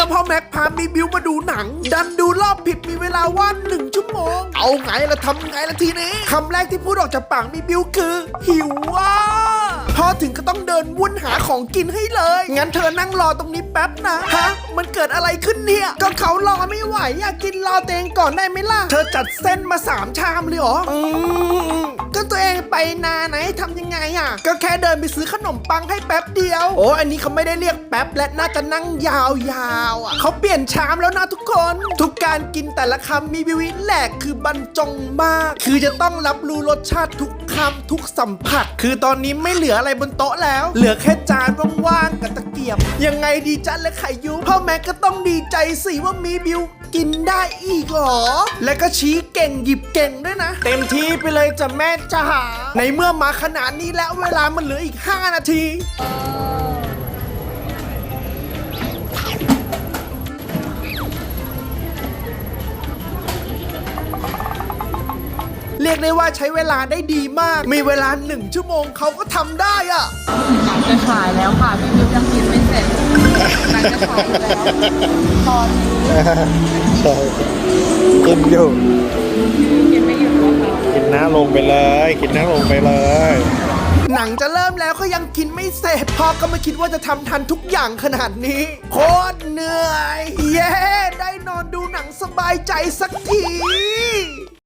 มื่อพ่อแม็กพามีบิวมาดูหนัง ดันดูรอบผิดมีเวลาว่างหนึ่งชั่วโมง เอาไงละทำไงละทีนี้คำแรกที่พูดออกจากปากมีบิวคือ หิวว่าพอถึงก็ต้องเดินวุ่นหาของกินให้เลย งั้นเธอนั่งรอตรงนี้แป๊บนะฮะมันเกิดอะไรขึ้นเนี่ย ก็เขารอไม่ไหวอยากกินรอเองก่อนได้ไหมล่ะ เธอจัดเส้นมาสามชามเลยเหรออืมก็ตัวเอ ไปนาไหนทำยังไงอะ ก็แค่เดินไปซื้อขนมปังให้แป๊บเดียว โอ้อันนี้เขาไม่ได้เรียกแป๊บและน่าจะนั่งยาวๆอะเขาเปลี่ยนชามแล้วนะทุกคน ทุกการกินแต่ละคำมีวิวิแหลกคือบรรจงมาก คือจะต้องรับรู้รสชาติทุกคำทุกสัมผัส คือตอนนี้ไม่เหลืออะไรบนโต๊ะแล้ว เหลือแค่จานว่างๆกั บียบ ยังไงดีจันและไข่ยุพ่อแม่ก็ต้องดีใจสิว่ามีบิวกินได้อีกเหรอ และก็ชี้เก่งหยิบเก่งด้วยนะ เต็มที่ไปเลยจ้ะแม่จ๋าในเมื่อมาขนาดนี้แล้วเวลามันเหลืออีก 5 นาที เรียกได้ว่าใช้เวลาได้ดีมาก มีเวลาหนึ่งชั่วโมงเขาก็ทำได้อะหนังจะฉายแล้วค่ะพี่มิวยังกินไม่เสร็จหนังจะฉายอยู่แล้วตอนนี้ใช่กินอยู่กินไม่หยุดเลยค่ะกินน้ำลงไปเลย กินน้ำลงไปเลยหนังจะเริ่มแล้วก็ยังกินไม่เสร็จพ่อก็ไม่คิดว่าจะทำทันทุกอย่างขนาดนี้ โคตรเหนื่อย เย้ ได้นอนดูหนังสบายใจสักที